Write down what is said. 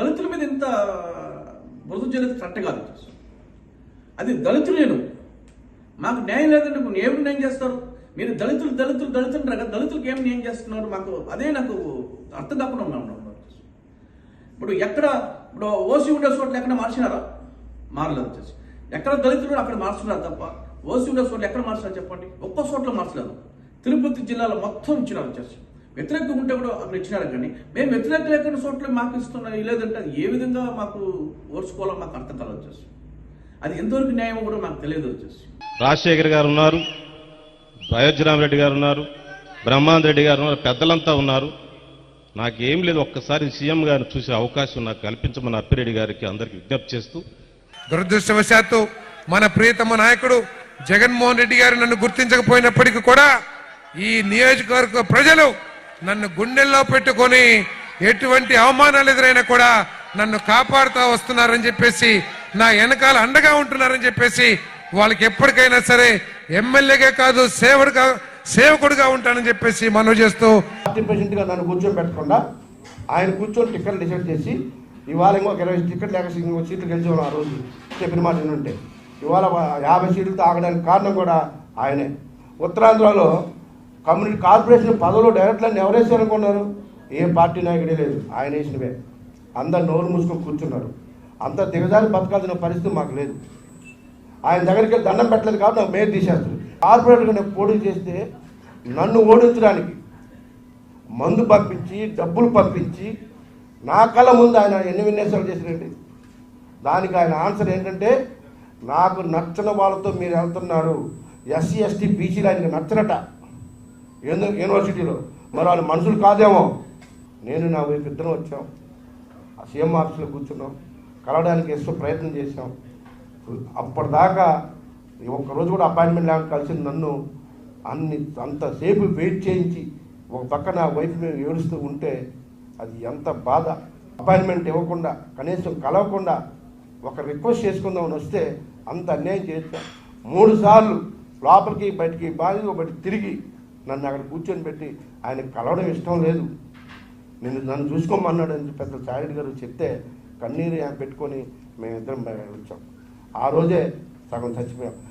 దళితుల మీద ఇంత మృదు చేయలేదు కరెక్ట్ కాదు. అది దళితులు నేను. మాకు న్యాయం లేదంటే మీరు ఏమి న్యాయం చేస్తారు? మీరు దళితులు దళితులు దళితులు అంటారు కదా దళితులకు ఏమి న్యాయం చేస్తున్నారు? మాకు అదే నాకు అర్థం కాకుండా ఉన్నాను ఇప్పుడు ఎక్కడ ఇప్పుడు ఓసీ ఉండే చోట్ల ఎక్కడ మార్చినారా? మారలేదు వచ్చేసి ఎక్కడ దళితులు అక్కడ మార్చున్నారు తప్ప ఓసీ ఉండే చోట్ల ఎక్కడ మార్చినారు చెప్పండి? ఒక్క చోట్ల మార్చలేదు. తిరుపతి జిల్లాలో మొత్తం ఇచ్చినారు వచ్చేసి వ్యతిరేకంగా ఉంటే కూడా అక్కడ ఇచ్చినారు కానీ మేము వ్యతిరేక లేకుండా చోట్ల మాకు ఇస్తున్నాం లేదంటే ఏ విధంగా మాకు ఓర్చుకోవాలో మాకు అర్థం కాలేదు వచ్చేసి అది ఎంతవరకు న్యాయం కూడా మాకు తెలియదు వచ్చేసి రాజశేఖర్ గారు ఉన్నారు రెడ్డి గారు ఉన్నారు బ్రహ్మానంద రెడ్డి గారు ఉన్నారు పెద్దలంతా ఉన్నారు. నాకేం లేదు ఒక్కసారి సీఎం గారిని చూసే అవకాశం నాకు కల్పించమని అప్పిరెడ్డి గారికి అందరికి విజ్ఞప్తి చేస్తూ. దురదృష్టవశాత్తు మన ప్రియతమ నాయకుడు జగన్మోహన్ రెడ్డి గారు నన్ను గుర్తించకపోయినప్పటికీ కూడా ఈ నియోజకవర్గ ప్రజలు నన్ను గుండెల్లో పెట్టుకొని ఎటువంటి అవమానాలు ఎదురైనా కూడా నన్ను కాపాడుతూ వస్తున్నారని చెప్పేసి నా వెనకాల అండగా ఉంటున్నారని చెప్పేసి వాళ్ళకి ఎప్పటికైనా సరే ఎమ్మెల్యేగా కాదు సేవడుగా సేవకుడుగా ఉంటానని చెప్పేసి మనవి చేస్తూ పార్టీ ప్రెసిడెంట్గా నన్ను కూర్చోబెట్టకుండా ఆయన కూర్చొని టికెట్ డిసైడ్ చేసి ఇవాళ ఇంకొక ఇరవై టికెట్ లేక ఇంకో సీట్లు గెలిచి ఆ రోజు చెప్పిన మాట ఉంటే ఇవాళ యాభై సీట్లతో ఆగడానికి కారణం కూడా ఆయనే. ఉత్తరాంధ్రలో కమ్యూనిటీ కార్పొరేషన్ పదవులు డైరెక్టర్లను ఎవరేసారు అనుకున్నారు ఏ పార్టీ నాయకుడే లేదు. ఆయన వేసినవే. అందరు నోరు మూసుకొని కూర్చున్నారు. అంత దిగజారి బతకాల్సిన పరిస్థితి మాకు లేదు. ఆయన దగ్గరికి వెళ్ళి దండం పెట్టలేదు కాబట్టి నాకు మేలు తీసేస్తారు. కార్పొరేటర్గా నేను పోటీ చేస్తే నన్ను ఓడించడానికి మందు పంపించి డబ్బులు పంపించి నా కళ్ళ ముందు ఆయన ఎన్ని విన్యాసాలు చేసినండి దానికి ఆయన ఆన్సర్ ఏంటంటే నాకు నచ్చని వాళ్ళతో మీరు వెళ్తున్నారు. ఎస్సీ ఎస్టీ బీసీలు ఆయనకి నచ్చనట ఎందు యూనివర్సిటీలో. మరి వాళ్ళు మనుషులు కాదేమో. నేను నా వైపు ఇద్దరం వచ్చాం. ఆ సీఎం ఆఫీస్లో కూర్చున్నాం. కలవడానికి ఎంతో ప్రయత్నం చేశాం. అప్పటిదాకా ఒక్కరోజు కూడా అపాయింట్మెంట్ లేకుండా కలిసి నన్ను. అన్ని అంతసేపు వెయిట్ చేయించి ఒక పక్క నా వైఫ్ మేము ఏడుస్తూ ఉంటే అది ఎంత బాధ. అపాయింట్మెంట్ ఇవ్వకుండా కనీసం కలవకుండా ఒక రిక్వెస్ట్ చేసుకుందామని వస్తే అంత అన్యాయం చేస్తాం మూడు సార్లు లోపలికి బయటికి బాగా బయట తిరిగి నన్ను అక్కడ కూర్చొని పెట్టి ఆయనకు కలవడం ఇష్టం లేదు. నేను నన్ను చూసుకోమన్నాడు అని పెద్ద సాయుడు గారు చెప్తే కన్నీరు పెట్టుకొని మేమిద్దరం వచ్చాం. ఆ రోజే సగం చచ్చిపోయాం.